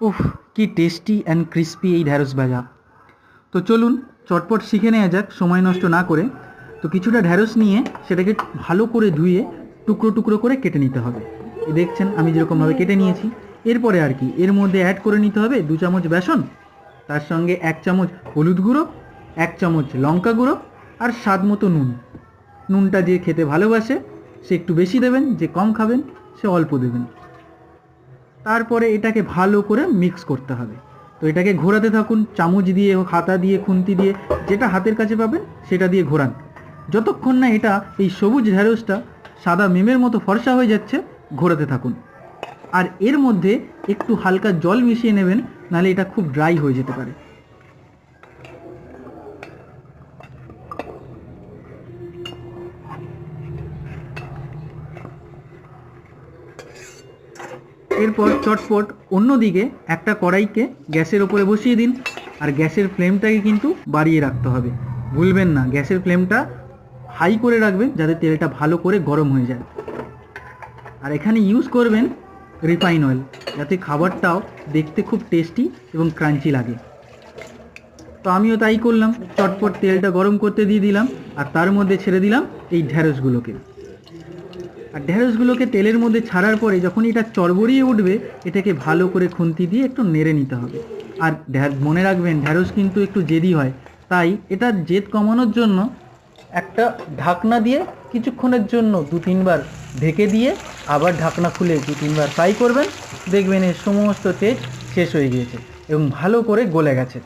উফ, কি tasty and crispy এই ঢ্যাঁড়স ভাজা। তো চলুন, চটপট শিখে নেওয়া যাক, সময় নষ্ট না করে। তো কিছুটা ঢ্যাঁড়স নিয়ে সেটাকে ভালো করে ধুয়ে টুকরো টুকরো করে কেটে নিতে হবে। দেখছেন, আমি যেরকমভাবে কেটে নিয়েছি। এরপরে আর কি, এর মধ্যে অ্যাড করে নিতে হবে দু চামচ বেসন, তার সঙ্গে এক চামচ হলুদ গুঁড়ো, এক চামচ লঙ্কা গুঁড়ো আর স্বাদ মতো নুন। নুনটা যে খেতে ভালোবাসে, সে একটু বেশি দেবেন, যে কম খাবেন, সে অল্প দেবেন। তারপরে এটাকে ভালো করে মিক্স করতে হবে। তো এটাকে ঘোরাতে থাকুন, চামচ দিয়ে, হাতা দিয়ে, খুন্তি দিয়ে, যেটা হাতের কাছে পাবেন, সেটা দিয়ে ঘোরান। যতক্ষণ না এটা, এই সবুজ ঢ্যাঁড়সটা সাদা মেমের মতো ফর্সা হয়ে যাচ্ছে, ঘোরাতে থাকুন। আর এর মধ্যে একটু হালকা জল মিশিয়ে নেবেন, নাহলে এটা খুব ড্রাই হয়ে যেতে পারে। এরপর চটপট অন্যদিকে একটা কড়াইকে গ্যাসের ওপরে বসিয়ে দিন। আর গ্যাসের ফ্লেমটাকে কিন্তু বাড়িয়ে রাখতে হবে। ভুলবেন না, গ্যাসের ফ্লেমটা হাই করে রাখবেন যাতে তেলটা ভালো করে গরম হয়ে যায়। আর এখানে ইউজ করবেন রিফাইন অয়েল, যাতে খাবারটাও দেখতে খুব টেস্টি এবং ক্রাঞ্চি লাগে। তো আমিও তাই করলাম, চটপট তেলটা গরম করতে দিয়ে দিলাম, আর তার মধ্যে ছেড়ে দিলাম এই ঢ্যাঁড়সগুলোকে আর ঢ্যাঁড়সগুলোকে তেলের মধ্যে ছাড়ার পরে যখন এটা চড়বড়িয়ে উঠবে, এটাকে ভালো করে খুন্তি দিয়ে একটু নেড়ে নিতে হবে। আর মনে রাখবেন ঢ্যাঁড়স কিন্তু একটু জেদি হয়। তাই এটা জেদ কমানোর জন্য একটা ঢাকনা দিয়ে কিছুক্ষণের জন্য দু তিনবার ঢেকে দিয়ে আবার ঢাকনা খুলে দু তিনবার ফ্রাই করবেন। দেখবেন এর সমস্ত তেজ শেষ হয়ে গিয়েছে এবং ভালো করে গলে গেছে।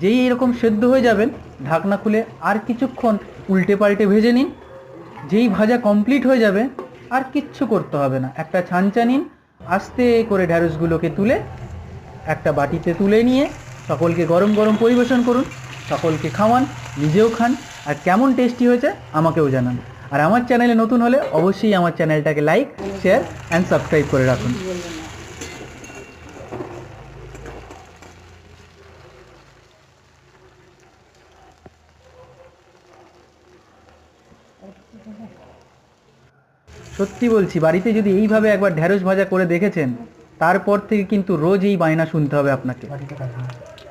যেই এরকম সেদ্ধ হয়ে যাবেন, ঢাকনা খুলে আর কিছুক্ষণ উল্টে পাল্টে ভেজে নিন। যেই ভাজা কমপ্লিট হয়ে যাবে, আর কিচ্ছু করতে হবে না। একটা ছাঁচা নিন, আস্তে করে ঢ্যাঁড়সগুলোকে তুলে, একটা বাটিতে তুলে নিয়ে, সকলকে গরম গরম পরিবেশন করুন, সকলকে খাওয়ান, নিজেও খান, আর কেমন টেস্টি হয়েছে আমাকেও জানান। আর আমার চ্যানেলে নতুন হলে অবশ্যই আমার চ্যানেলটাকে লাইক শেয়ার অ্যান্ড সাবস্ক্রাইব করে রাখুন। সত্যি বলছি, বাড়িতে যদি এইভাবে একবার ঢ্যাঁড়স ভাজা করে দেখেছেন, তারপর থেকে কিন্তু রোজ এই বায়না শুনতে হবে আপনাকে।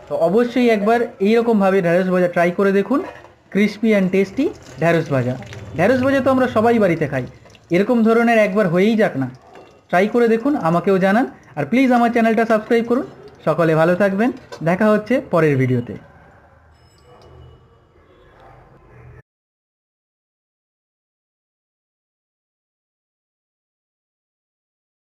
তো অবশ্যই একবার এইরকমভাবে ঢ্যাঁড়স ভাজা ট্রাই করে দেখুন ক্রিস্পি অ্যান্ড টেস্টি ঢ্যাঁড়স ভাজা। ঢ্যাঁড়স ভাজা তো আমরা সবাই বাড়িতে খাই, এরকম ধরনের একবার হয়েই যাক না। ট্রাই করে দেখুন, আমাকেও জানান, আর প্লিজ আমার চ্যানেলটা সাবস্ক্রাইব করুন। সকলে ভালো থাকবেন, দেখা হচ্ছে পরের ভিডিওতে